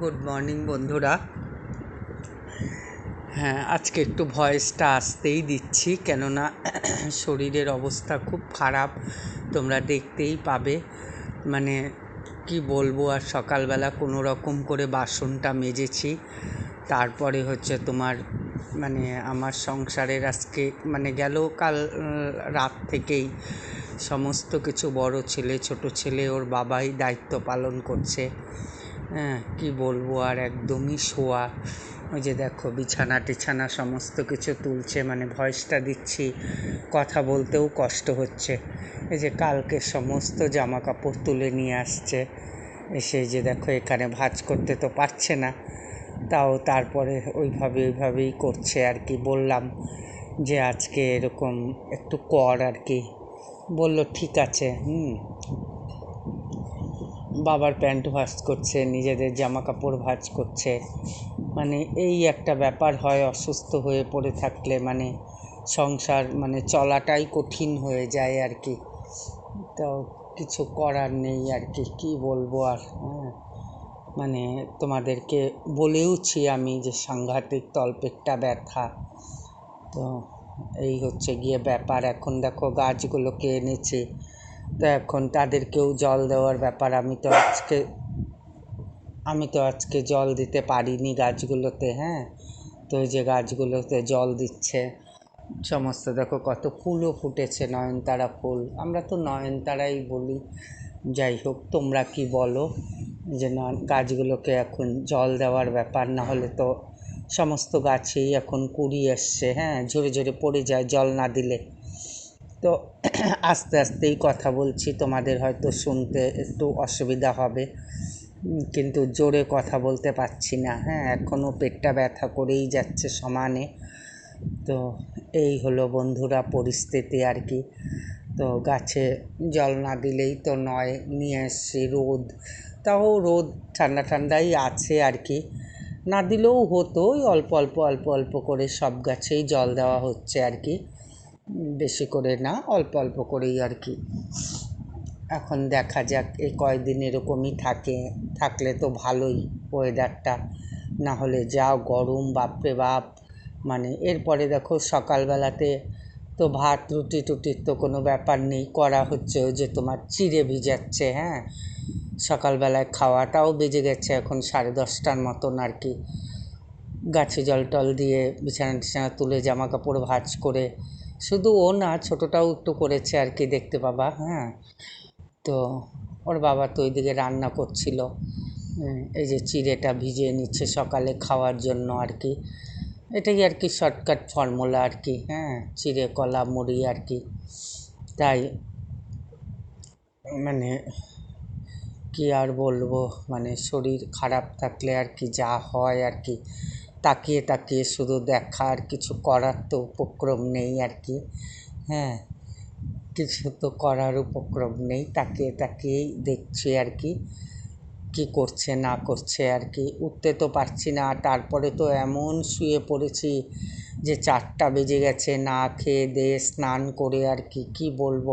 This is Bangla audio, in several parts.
গুড মর্নিং বন্ধুরা। হ্যাঁ আজকে একটু ভয়েসটা আসতেই দিচ্ছি, কেননা শরীরের অবস্থা খুব খারাপ, তোমরা দেখতেই পাবে। মানে কি বলব, আর সকালবেলা কোনো রকম করে বাসনটা মেজেছি, তারপরে হচ্ছে তোমার মানে আমার সংসারের আজকে মানে গেল কাল রাত থেকেই সমস্ত কিছু বড় ছেলে, ছোট ছেলে, ওর বাবাই দায়িত্ব পালন করছে। হ্যাঁ কী বলব? আর একদমই শোয়া। ওই যে দেখো, বিছানা টিছানা সমস্ত কিছু তুলছে মানে ভয়েসটা দিচ্ছি, কথা বলতেও কষ্ট হচ্ছে। এই যে কালকে সমস্ত জামা কাপড় তুলে নিয়ে আসছে। এসে যে দেখো, এখানে ভাজ করতে তো পারছে না। তাও তারপরে ওইভাবে, ওইভাবেই করছে আর কি। বললাম যে আজকে এরকম একটু কর আর কি। বলল, ঠিক আছে, হুম। বাবার প্যান্ট ভাঁজ করছে, নিজেদের জামা কাপড় ভাঁজ করছে। মানে এই একটা ব্যাপার হয় অসুস্থ হয়ে পড়ে থাকলে মানে সংসার মানে চলাটাই কঠিন হয়ে যায় আর কি। তো কিছু করার নেই আর কি, কী বলব আর হ্যাঁ। মানে তোমাদেরকে বলেওছি আমি যে সাংঘাতিক তলপেটটা ব্যথা। তো এই হচ্ছে গিয়ে ব্যাপার। এখন দেখো গাছগুলোকে এনেছে তো এখন তাদেরকেও জল দেওয়ার ব্যাপার। আমি তো আজকে, আমি তো আজকে জল দিতে পারিনি গাছগুলোতে হ্যাঁ? তো ওই যে গাছগুলোতে জল দিচ্ছে। সমস্ত দেখো কত ফুলও ফুটেছে, নয়নতারা ফুল। আমরা তো নয়নতারাই বলি। যাই হোক, তোমরা কি বলো যে না গাছগুলোকে এখন জল দেওয়ার ব্যাপার, না হলে তো সমস্ত গাছেই এখন কুড়ি এসছে হ্যাঁ? ঝরে ঝরে পড়ে যায় জল না দিলে। তো আস্তে আস্তেই কথা বলছি, তোমাদের হয়তো শুনতে একটু অসুবিধা হবে। কিন্তু জোরে কথা বলতে পারছি না। হ্যাঁ এখনও পেটটা ব্যথা করেই যাচ্ছে সমানে। তো এই হলো বন্ধুরা পরিস্থিতি আর কি। তো গাছে জল না দিলেই তো নয়, নিয়ে এসছি রোদ। তাও রোদ ঠান্ডা ঠান্ডাই আছে আর কি। না দিলেও হতো ওই অল্প অল্প অল্প অল্প করে সব গাছেই জল দেওয়া হচ্ছে আর কি। বেশি করে না, অল্প অল্প করেই আর কি। এখন দেখা যাক এই কয়েকদিন এরকমই থাকে, থাকলে তো ভালোই ওয়েদারটা না হলে যা গরম, বাপরে বাপ। মানে এরপরে দেখো সকালবেলাতে তো ভাত, রুটি টুটির তো কোনো ব্যাপার নেই, করা হচ্ছে যে তোমার চিড়ে ভিজাচ্ছে হ্যাঁ? সকালবেলায় খাওয়াটাও বেজে গেছে এখন সাড়ে দশটার মতন আর কি। গাছে জল টল দিয়ে বিছানা টিছানা তুলে জামা কাপড় ভাজ করে শুধু ও না, ছোটোটাও একটু করেছে আর কি দেখতে পাবা হ্যাঁ। তো ওর বাবা তো ওইদিকে রান্না করছিল এই যে চিড়েটা ভিজিয়ে নিচ্ছে সকালে খাওয়ার জন্য আর কি। এটাই আর কি শর্টকাট ফর্মুলা আর কি হ্যাঁ চিড়ে, কলা, মুড়ি আর কি। তাই মানে কি আর বলব মানে শরীর খারাপ থাকলে আর কি যা হয় আর কি। তাকিয়ে তাকিয়ে শুধু দেখা আর কিছু করার তো উপক্রম নেই আর কি। হ্যাঁ কিছু তো করার উপক্রম নেই। তাকিয়ে তাকিয়েই দেখছি আর কি, কী করছে না করছে আর কি। উঠতে তো পারছি না, তারপরে তো এমন শুয়ে পড়েছি যে চারটা বেজে গেছে, না খেয়ে দিয়ে স্নান করে আর কি, কী বলব?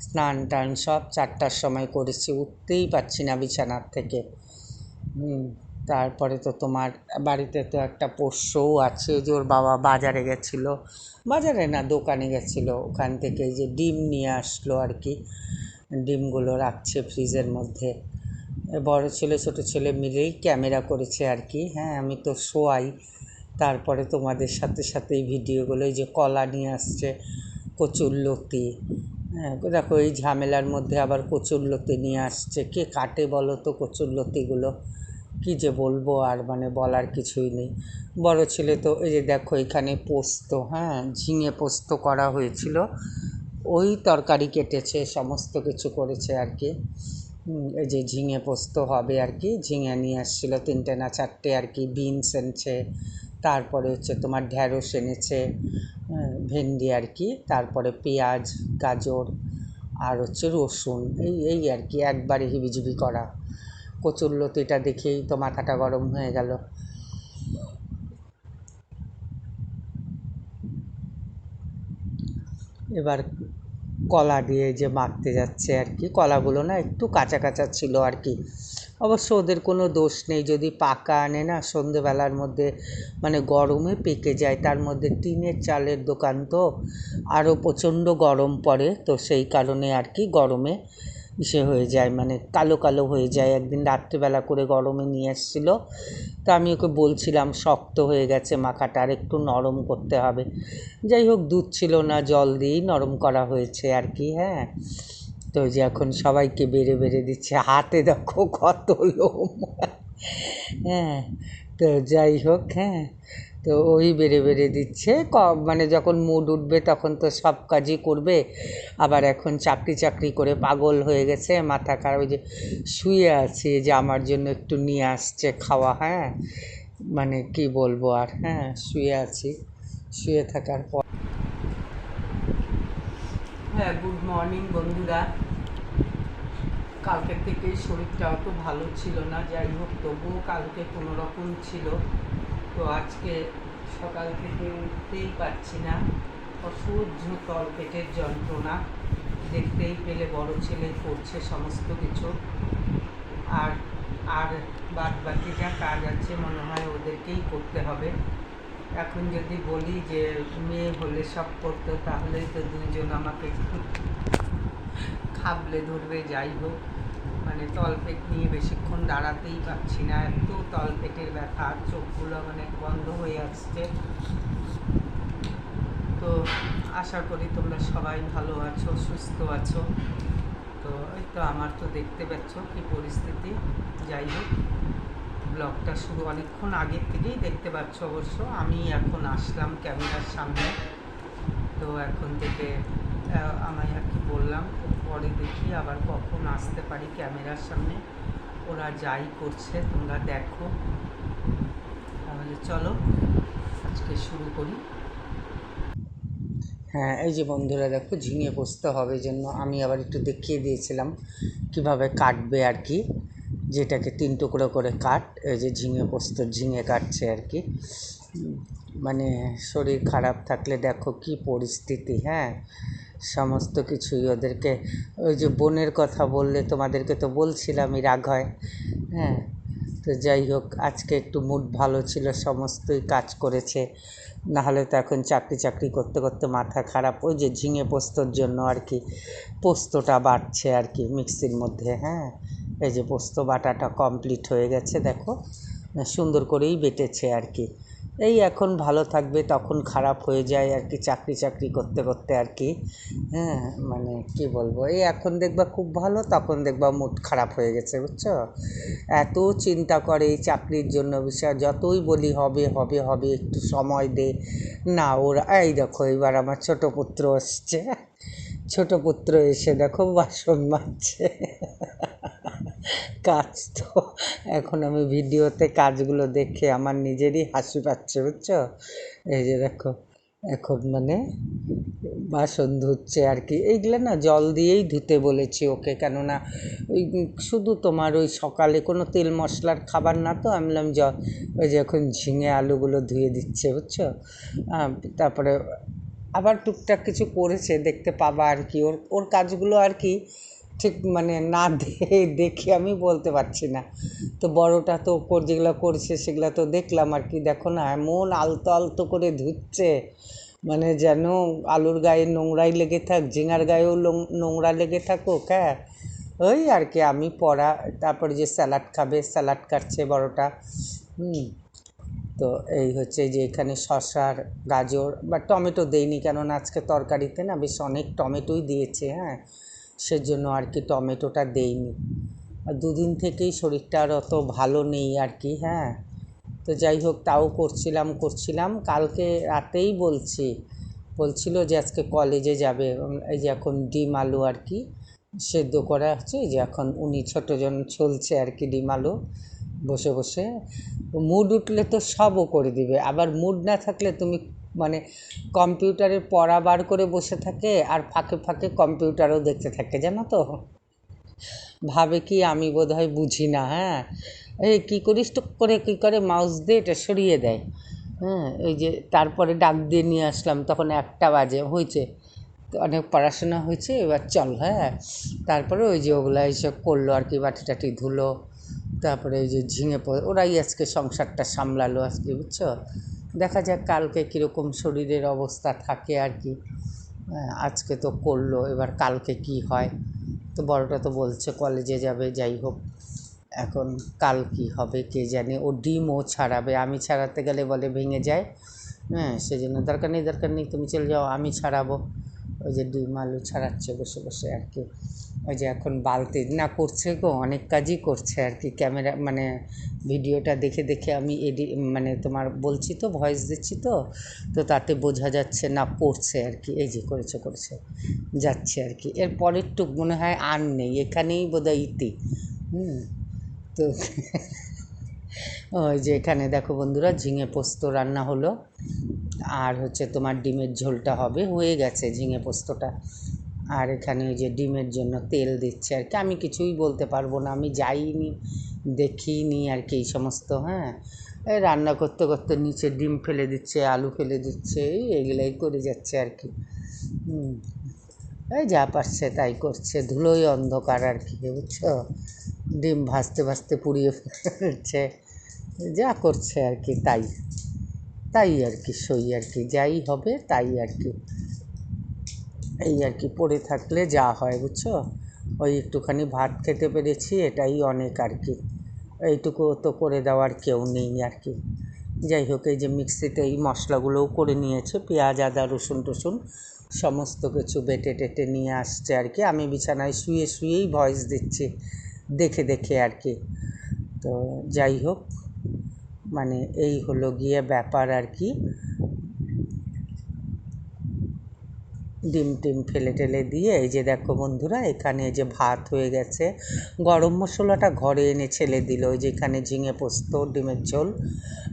স্নান টান সব চারটার সময় করেছি, উঠতেই পারছি না বিছানার থেকে। তারপরে তো তোমার বাড়িতে তো একটা পোষ্যও আছে যে ওর বাবা বাজারে গেছিল। বাজারে না, দোকানে গেছিল। ওখান থেকে যে ডিম নিয়ে আসলো আর কি। ডিমগুলো রাখছে ফ্রিজের মধ্যে। বড় ছেলে, ছোটো ছেলে মিলেই ক্যামেরা করেছে আর কি। হ্যাঁ আমি তো শোয়াই। তারপরে তোমাদের সাথে সাথে এই ভিডিওগুলো যে কলা নিয়ে আসছে, কচুর লতি। হ্যাঁ দেখো এই ঝামেলার মধ্যে আবার কচুর লতি নিয়ে আসছে। কে কাটে বলো তো কচুর লতিগুলো? কী যে বলব আর মানে বলার কিছুই নেই। বড় ছেলে তো এই যে দেখো এখানে পোস্ত হ্যাঁ ঝিঙে পোস্ত করা হয়েছিল। ওই তরকারি কেটেছে, সমস্ত কিছু করেছে আর কি। এই যে ঝিঙে পোস্ত হবে আর কি, ঝিঙে নিয়ে আসছিল তিনটে না চারটে আর কি, বিনস এনেছে, তারপরে হচ্ছে তোমার ঢ্যাঁড়স এনেছে ভেন্ডি আর কি, তারপরে পেঁয়াজ, গাজর আর হচ্ছে রসুন, এই এই আর কি, একবারে হিবিজিবি করা। কচুরলতিটা দেখেই তো মাথাটা গরম হয়ে গেল। এবার কলা দিয়ে যে মাখতে যাচ্ছে আর কি, কলাগুলো না একটু কাঁচা কাঁচা ছিল আর কি। অবশ্য ওদের কোনো দোষ নেই, যদি পাকা আনে না সন্ধেবেলার মধ্যে মানে গরমে পেকে যায়, তার মধ্যে টিনের চালের দোকান তো আরও প্রচণ্ড গরম পড়ে, তো সেই কারণে আর কি গরমে ইসে হয়ে যায় মানে কালো কালো হয়ে যায়। একদিন রাত্রিবেলা করে গরমে নিয়ে এসেছিল। তো আমি ওকে বলছিলাম, শক্ত হয়ে গেছে মাখাটা, আর একটু নরম করতে হবে। যাই হোক, দুধ ছিল না, জল দিয়েই নরম করা হয়েছে আর কি হ্যাঁ। তো যে এখন সবাইকে বেড়ে বেড়ে দিচ্ছে, হাতে দেখো কত লোম। হ্যাঁ তো যাই হোক হ্যাঁ। তো ওই বেড়ে বেড়ে দিচ্ছে। ক মানে যখন মুড উঠবে তখন তো সব কাজই করবে। আবার এখন চাকরি চাকরি করে পাগল হয়ে গেছে। মাথা খারাপ, ওই যে শুয়ে আছে যে আমার জন্য একটু নিয়ে আসছে খাওয়া হ্যাঁ? মানে কি বলব আর হ্যাঁ? শুয়ে আছি। শুয়ে থাকার পর। হ্যাঁ গুড মর্নিং বন্ধুরা। কালকের থেকেই শরীরটা অত ভালো ছিল না। যাই হোক, তবুও কালকে কোনো রকম ছিল। তো আজকে সকাল থেকে উঠতেই পারছি না। অসহ্য তল পেটের যন্ত্রণা। দেখতেই পেলে বড় ছেলে করছে সমস্ত কিছু। আর আর বাদ বাকি যা কাজ আছে মনে হয় ওদেরকেই করতে হবে। এখন যদি বলি যে মেয়ে হলে সব করতো, তাহলেই তো দুইজন আমাকে একটু খাবলে ধরবে, যাই হোক। মানে তলপেট নিয়ে বেশিক্ষণ দাঁড়াতেই পারছি না। এত তলপেটের ব্যথা, চোখগুলো মানে বন্ধ হয়ে আসছে। তো আশা করি তোমরা সবাই ভালো আছো, সুস্থ আছো। তো এই তো আমার তো দেখতে পাচ্ছ কি পরিস্থিতি। যাই হোক, ব্লগটা শুরু অনেকক্ষণ আগের থেকেই দেখতে পাচ্ছ অবশ্য। আমি এখন আসলাম ক্যামেরার সামনে। তো এখন থেকে আমায় আর কি বললাম পরে দেখি আবার কখন আসতে পারি ক্যামেরার সামনে। ওরা যাই করছে, তোমরা দেখো। তাহলে চলো, আজকে শুরু করি। হ্যাঁ এই যে বন্ধুরা দেখো, ঝিঙে পোস্ত হবে জন্য আমি আবার একটু দেখিয়ে দিয়েছিলাম কীভাবে কাটবে আর কি। যেটাকে তিন টুকরো করে কাট, এই যে ঝিঙে পোস্ত, ঝিঙে কাটছে আর কি। মানে শরীর খারাপ থাকলে দেখো কি পরিস্থিতি হ্যাঁ। সমস্ত কিছুই ওদেরকে, ওই যে বোনের কথা বললে তোমাদেরকে তো বলছিলামই রাগ হয়? হ্যাঁ তো যাই হোক, আজকে একটু মুড ভালো ছিল, সমস্তই কাজ করেছে। নাহলে তো এখন চাকরি চাকরি করতে করতে মাথা খারাপ, ওই যে ঝিঙে পোস্তর জন্য আর কি, পোস্তটা বাটছে আর কি মিক্সির মধ্যে হ্যাঁ? এই যে পোস্ত বাটাটা কমপ্লিট হয়ে গেছে, দেখো, সুন্দর করেই বেটেছে আর কি। এই এখন ভালো থাকবে, তখন খারাপ হয়ে যায় আর কি, চাকরি চাকরি করতে করতে আর কি। হ্যাঁ মানে কি বলব, এই এখন দেখবা খুব ভালো, তখন দেখবা মুড খারাপ হয়ে গেছে, বুঝছ? এত চিন্তা করে এই চাকরির জন্য বিষয় যতই বলি হবে হবে হবে, একটু সময় দে। না, ওরা, এই দেখো, এবার আমার ছোট পুত্র এসছে। ছোট পুত্র এসে দেখো, বাসন মাজছে। কাজ তো। এখন আমি ভিডিওতে কাজগুলো দেখে আমার নিজেরই হাসি পাচ্ছে, বুঝছ? এই যে দেখো, এখন মানে বাসন ধুচ্ছে আর কি। এইগুলো না জল দিয়েই ধুতে বলেছি ওকে, কেননা ওই শুধু তোমার ওই সকালে কোনো তেল মশলার খাবার না তো, আমি বললাম জল ওই যে এখন ঝিঙে আলুগুলো ধুয়ে দিচ্ছে, বুঝছ? তারপরে আবার টুকটাক কিছু করেছে, দেখতে পাবা আর কি। ওর ওর কাজগুলো আর কি ঠিক মানে না দেখে আমি বলতে পারছি না। তো বড়টা তো ওপর যেগুলো করছে সেগুলো তো দেখলাম আর কি। দেখো না, এমন আলতো আলতো করে ধুচ্ছে। মানে যেন আলুর গায়ে নোংরাই লেগে থাক, ঝিঙার গায়েও নোংরা লেগে থাকুক হ্যাঁ। ওই আর কি, আমি পড়া, তারপরে যে স্যালাড খাবে, স্যালাড কাটছে বড়টা। হুম, তো এই হচ্ছে যে এখানে শসার গাজর বা টমেটো দেইনি কেননা আজকে তরকারিতে না বেশ অনেক টমেটোই দিয়েছে হ্যাঁ। সেজন্য আর কি টমেটোটা দেইনি। আর দুদিন থেকেই শরীরটা আর অত ভালো নেই আর কি হ্যাঁ। তো যাই হোক, তাও করছিলাম করছিলাম। কালকে রাতেই বলছি, বলছিল যে আজকে কলেজে যাবে। এই যে এখন ডিম আলু আর কি সেদ্ধ করা হচ্ছে, এই যে এখন উনি ছোটো জন চলছে আর কি ডিম আলু বসে বসে। মুড উঠলে তো সবও করে দিবে। আবার মুড না থাকলে তুমি মানে কম্পিউটারে পড়া বার করে বসে থাকে আর ফাঁকে ফাঁকে কম্পিউটারও দেখতে থাকে, জানো তো? ভাবে কি আমি বোধহয় বুঝি না হ্যাঁ? এই কী করিস টুক করে, কী করে? মাউস দিয়ে এটা সরিয়ে দেয় হ্যাঁ? এই যে তারপরে ডাক দিয়ে নিয়ে আসলাম, তখন একটা বাজে, হয়েছে। অনেক পড়াশোনা হয়েছে, এবার চল হ্যাঁ? তারপরে ওই যে ওগুলো এইসব করল আর কি, বাটি টাটি ধুলো, তারপরে ওই যে ঝিঙে প- ওরাই আজকে সংসারটা সামলালো আজকে, বুঝছ? দেখা যাক কালকে কীরকম শরীরের অবস্থা থাকে আর কি। আজকে তো করল, এবার কালকে কি হয়? তো বড়টা তো বলছে কলেজে যাবে, যাই হোক। এখন কাল কি হবে কে জানে? ও ডিম ও ছাড়াবে, আমি ছাড়াতে গেলে বলে ভেঙে যায়। হ্যাঁ সেজন্য দরকার নেই দরকার নেই, তুমি চলে যাও, আমি ছাড়াবো। ওই যে ডিম আলু ছাড়াচ্ছে বসে বসে আর কি। ওই যে এখন বালতি, না করছে গো, অনেক কাজই করছে আর কি। ক্যামেরা মানে ভিডিওটা দেখে দেখে আমি এডি মানে তোমার বলছি তো, ভয়েস দিচ্ছি তো তো তাতে বোঝা যাচ্ছে না করছে আর কি, এই যে করেছে করেছে, যাচ্ছে আর কি। এর পরের টুক মনে হয় আর নেই, এখানেই বোধহয় ইতি। হুম, তো ওই যে এখানে দেখো বন্ধুরা, ঝিঙে পোস্ত রান্না হলো। আর হচ্ছে তোমার ডিমের ঝোলটা হবে, হয়ে গেছে ঝিঙে পোস্তটা। আর এখানে ওই যে ডিমের জন্য তেল দিচ্ছে আর কি। আমি কিছুই বলতে পারব না, আমি যাইনি, দেখিনি আর কি এই সমস্ত হ্যাঁ। এই রান্না করতে করতে নিচে ডিম ফেলে দিচ্ছে, আলু ফেলে দিচ্ছে, এই এগুলাই করে যাচ্ছে আর কি। এই যা পারছে তাই করছে, ধুলোই অন্ধকার আর কি, বুঝছ? ডিম ভাজতে ভাজতে পুড়িয়ে ফেলছে, যা করছে আর কি, তাই। তাই আর কি, সই আর কি, যাই হবে তাই আর কি। এই আর কি, পড়ে থাকলে যা হয়, বুঝছ? ওই একটুখানি ভাত খেতে পেরেছি, এটাই অনেক আর কি। এইটুকু তো করে দেওয়ার কেউ নেই আর কি। যাই হোক, এই যে মিক্সিতে এই মশলাগুলোও করে নিয়েছে, পেঁয়াজ, আদা, রসুন টসুন, সমস্ত কিছু বেটে টেটে নিয়ে আসছে আর কি। আমি বিছানায় শুয়ে শুয়েই ভয়েস দিচ্ছি, দেখে দেখে আর কি। তো যাই হোক মানে এই হলো গিয়ে ব্যাপার আর কি। ডিম টিম ফেলে টেলে দিয়ে, এই যে দেখো বন্ধুরা, এখানে যে ভাত হয়ে গেছে। গরম মশলাটা ঘরে এনে ছেলে দিল, ওই যে এখানে ঝিঙে পোস্ত, ডিমের ঝোল,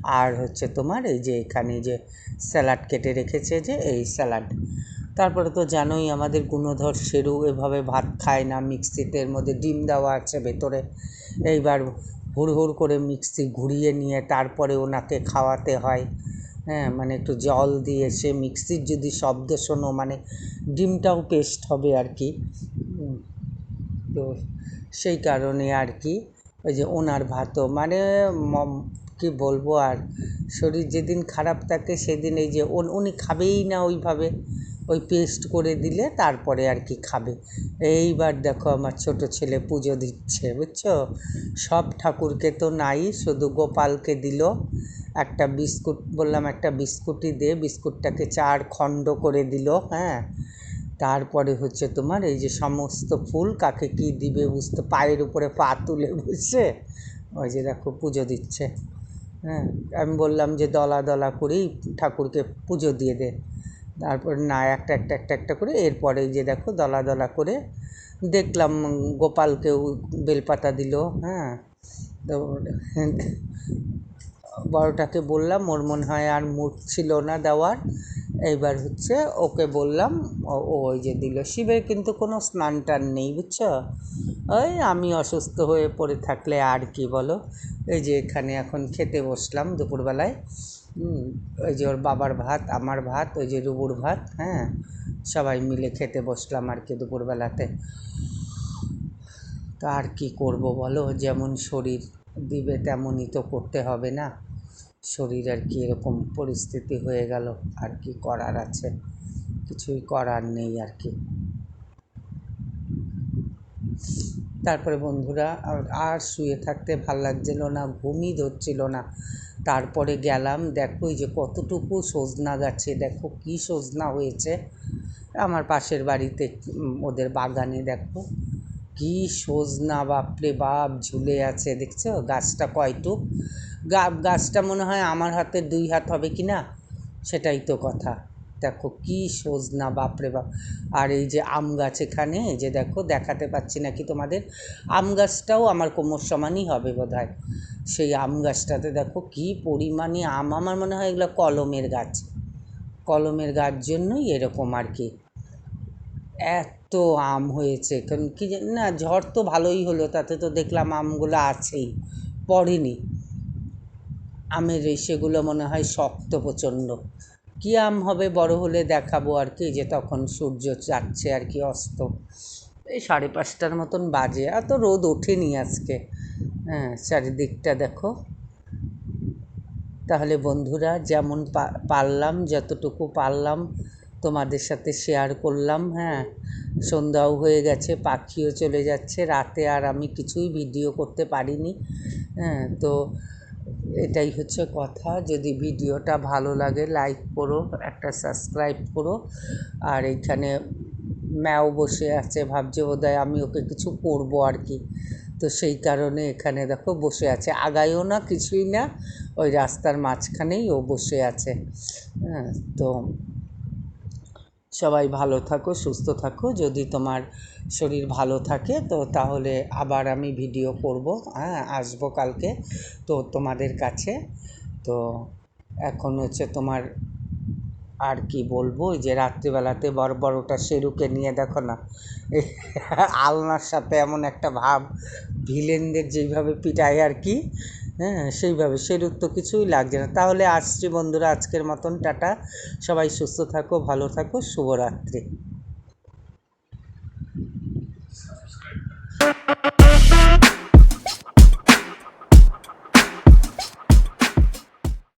আর হচ্ছে তোমার এই যে এখানে যে স্যালাড কেটে রেখেছে যে এই স্যালাড। তারপরে তো জানোই আমাদের গুণধর সেরু এভাবে ভাত খায় না, মিক্সিতে এর মধ্যে ডিম দেওয়া আছে ভেতরে। এইবার হুড় হুড় করে মিক্সি ঘুরিয়ে নিয়ে তারপরে ওনাকে খাওয়াতে হয়। হ্যাঁ মানে একটু জল দিয়ে সে মিক্সির যদি শব্দ শোনো মানে ডিমটাও পেস্ট হবে আর কি। তো সেই কারণে আর কি, ওই যে ওনার ভাতও মানে কি বলব আর, শরীর যেদিন খারাপ থাকে সেদিন এই যে উনি খাবেই না ওইভাবে, ওই পেস্ট করে দিলে তারপরে আর কি খাবে। এইবার দেখো আমার ছোট ছেলে পুজো দিচ্ছে, বুঝছ? সব ঠাকুরকে তো নাই, শুধু গোপালকে দিল। একটা বিস্কুট, বললাম একটা বিস্কুটই দে, বিস্কুটটাকে চার খণ্ড করে দিল হ্যাঁ। তারপরে হচ্ছে তোমার এই যে সমস্ত ফুল কাকে কি দিবে বুঝতে, পায়ের উপরে পা তুলে বসে, ওই যে দেখো পুজো দিচ্ছে হ্যাঁ। আমি বললাম যে দলা দলা করেই ঠাকুরকে পুজো দিয়ে দে। তারপর না, একটা একটা একটা একটা করে, এরপরে যে দেখো দলা দলা করে দেখলাম গোপালকেও বেলপাতা দিল হ্যাঁ। তো বড়টাকে বললাম, ওর মনে হয় আর মুড ছিল না দেওয়ার। এইবার হচ্ছে ওকে বললাম, ও ওই যে দিল শিবের কিন্তু কোনো স্নান টান নেই, বুঝছ? ওই আমি অসুস্থ হয়ে পড়ে থাকলে আর কি বলো? এই যে এখানে এখন খেতে বসলাম দুপুরবেলায়। ওই যে ওর বাবার ভাত, আমার ভাত, ওই যে রুবুর ভাত হ্যাঁ? সবাই মিলে খেতে বসলাম আর কি দুপুরবেলাতে। তা আর কি করব বলো? যেমন শরীর। দিবে তেমনই তো করতে হবে না। শরীর আর কি এরকম পরিস্থিতি হয়ে গেল, আর কি করার আছে? কিছুই করার নেই আর কি। তারপরে বন্ধুরা, আর- শুয়ে থাকতে ভালো লাগছিল না, ঘুমই ধরছিল না। তারপরে গেলাম, দেখো যে কতটুকু সজনা গাছে, দেখো কি সজনা হয়েছে। আমার পাশের বাড়িতে ওদের বাগানে দেখো। কি সজনা বাপরে বাপ ঝুলে আছে, দেখছ? গাছটা কয়টুক? গা, গাছটা মনে হয় আমার হাতে দুই হাত হবে কি না? সেটাই তো কথা। দেখো কি সজনা বাপরে বাপ। আর এই যে আম গাছ এখানে যে দেখো, দেখাতে পাচ্ছি নাকি তোমাদের? আম গাছটাও আমার কোমর সমানই হবে বোধহয়। সেই আম গাছটাতে দেখো কি পরিমাণে আম। আমার মনে হয় এগুলো কলমের গাছ। কলমের গাছ জন্যই এরকম আর কি। এত আম হয়েছে কারণ কি জানি না, ঝড় তো ভালোই হলো, তাতে তো দেখলাম আমগুলো আছেই, পড়েনি। আমের এই সেগুলো মনে হয় শক্ত প্রচণ্ড। কী আম হবে বড় হলে দেখাবো আর কি যে তখন সূর্য যাচ্ছে আর কি অস্ত। এই সাড়ে পাঁচটার মতন বাজে এত রোদ ওঠেনি আজকে। হ্যাঁ চারিদিকটা দেখো। তাহলে বন্ধুরা, যেমন পারলাম, যতটুকু পারলাম তোমাদের সাথে শেয়ার করলাম হ্যাঁ। সন্ধ্যাও হয়ে গেছে, পাখিও চলে যাচ্ছে। রাতে আর আমি কিছুই ভিডিও করতে পারিনি হ্যাঁ। তো এটাই হচ্ছে কথা। যদি ভিডিওটা ভালো লাগে লাইক করো, একটা সাবস্ক্রাইব করো। আর এইখানে ম্যাও বসে আছে, ভাবছে বোধহয় আমি ওকে কিছু করব আর কি। তো সেই কারণে এখানে দেখো বসে আছে। আগায়ও না, কিছুই না, ওই রাস্তার মাঝখানেই ও বসে আছে হ্যাঁ। তো সবাই ভালো থাকো, সুস্থ থাকো। যদি তোমার শরীর ভালো থাকে, তো তাহলে আবার আমি ভিডিও করব। হ্যাঁ আসব কালকে তো তোমাদের কাছে। তো এখন হচ্ছে তোমার আর কি বলব? যে রাত্রিবেলাতে বড় বড়টা শেরুকে নিয়ে দেখো না, আলনার সাথে এমন একটা ভাব, ভিলেনদের যেইভাবে পিটায় আর কি। হ্যাঁ সেইভাবে সেরূপ তো কিছুই লাগছে না। তাহলে আসছি বন্ধুরা, আজকের মতন টাটা। সবাই সুস্থ থাকো, ভালো থাকো, শুভরাত্রি।